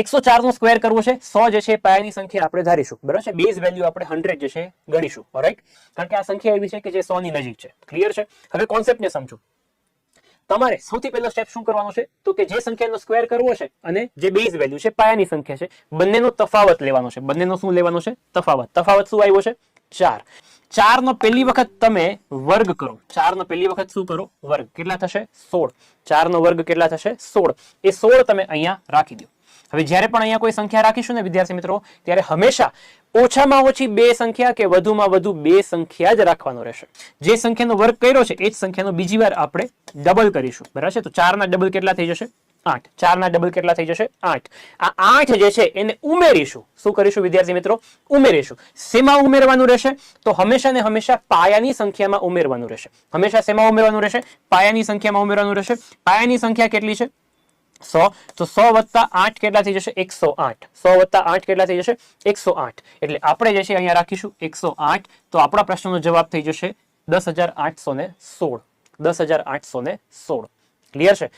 એકસો ચાર નો સ્ક્વેર કરવો છે, સો જે છે પાયાની સંખ્યા આપણે ધારીશું. બરાબર છે? બેઝ વેલ્યુ આપણે હંડ્રેડ જે છે ગણીશું. રાઈટ કારણ કે આ સંખ્યા એવી છે કે જે સો ની નજીક છે. ક્લિયર છે? હવે કોન્સેપ્ટને સમજો. તમારે સૌથી પહેલો સ્ટેપ શું કરવાનો છે? તો કે જે સંખ્યાનો સ્ક્વેર કરવો છે અને જે બેઝ વેલ્યુ છે પાયાની સંખ્યા છે. બંનેનો તફાવત લેવાનો છે. બંનેનો શું લેવાનો છે? તફાવત. તફાવત શું આવ્યો છે? ચાર. ચાર નો પહેલી વખત તમે વર્ગ કરો. ચાર નો પહેલી વખત શું કરો? વર્ગ. કેટલા થશે? સોળ. ચાર નો વર્ગ કેટલા થશે? સોળ. એ સોળ તમે અહીંયા રાખી દો. હવે જ્યારે પણ અહીંયા કોઈ સંખ્યા રાખીશું ને વિદ્યાર્થી મિત્રો, ત્યારે હંમેશા ઓછામાં ઓછી બે સંખ્યા કે વધુમાં વધુ બે સંખ્યા જ રાખવાનો રહેશે. જે સંખ્યાનો વર્ગ કર્યો છે, એ જ સંખ્યાનો બીજી વાર આપણે ડબલ કરીશું. બરાબર છે? તો ચારના ડબલ કેટલા થઈ જશે? આઠ. ચારના ડબલ કેટલા થઈ જશે? આઠ. આ આઠ જે છે, એને ઉમેરીશું. શું કરીશું વિદ્યાર્થી મિત્રો? ઉમેરીશું. શેમાં ઉમેરવાનું રહેશે? તો હંમેશા ને હંમેશા પાયાની સંખ્યામાં ઉમેરવાનું રહેશે. હંમેશા શેમાં ઉમેરવાનું રહેશે? પાયાની સંખ્યામાં ઉમેરવાનું રહેશે. પાયાની સંખ્યા કેટલી છે? સો, તો સો વત્તા આઠ કેટલા થઈ જશે? એકસો આઠ. સો વત્તા આઠ કેટલા થઈ જશે? એકસો આઠ. એટલે આપણે જે છે અહીંયા રાખીશું એકસો આઠ. તો આપણા પ્રશ્નનો જવાબ થઈ જશે દસ હજાર આઠસો ને સોળ. દસ હજાર આઠસો ને સોળ. ક્લિયર છે?